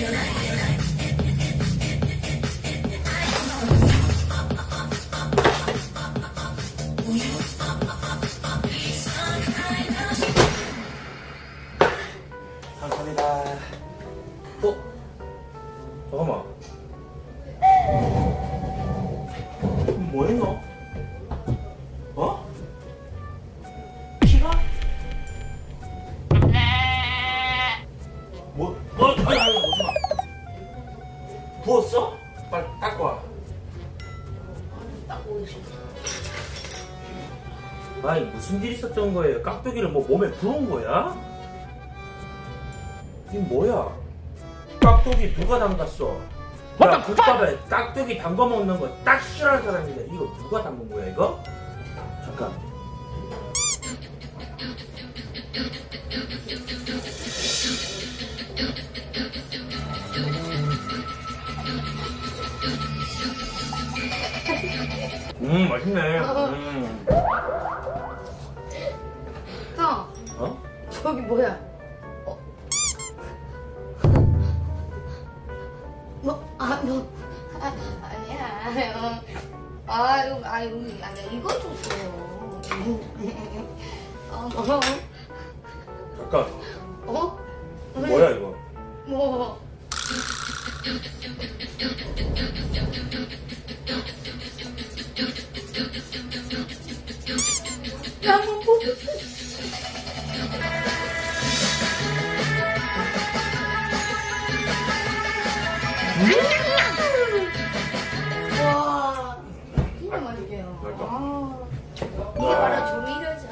감사합니다. 뭐 뭐? 부었어? 빨리 닦고 와. 닦고 싶어. 아니 무슨 일 있었던 거예요? 깍두기를 뭐 몸에 부은 거야? 이 뭐야? 깍두기 누가 담갔어? 나 국밥에 깍두기 담궈 먹는 거 딱 싫어하는 사람인데 이거 누가 담근 거야 이거? 잠깐 음 맛있네 음. 형, 어? 저기 뭐야? 어? 뭐? 아, 너 아, 아니야. 아유, 아유, 아니야. 이거 줬어요. 어, 뭐? 잠깐 어? 뭐야 이거? 뭐? 와, 진짜 맛있게요. 아, 이게 바로 조미료죠.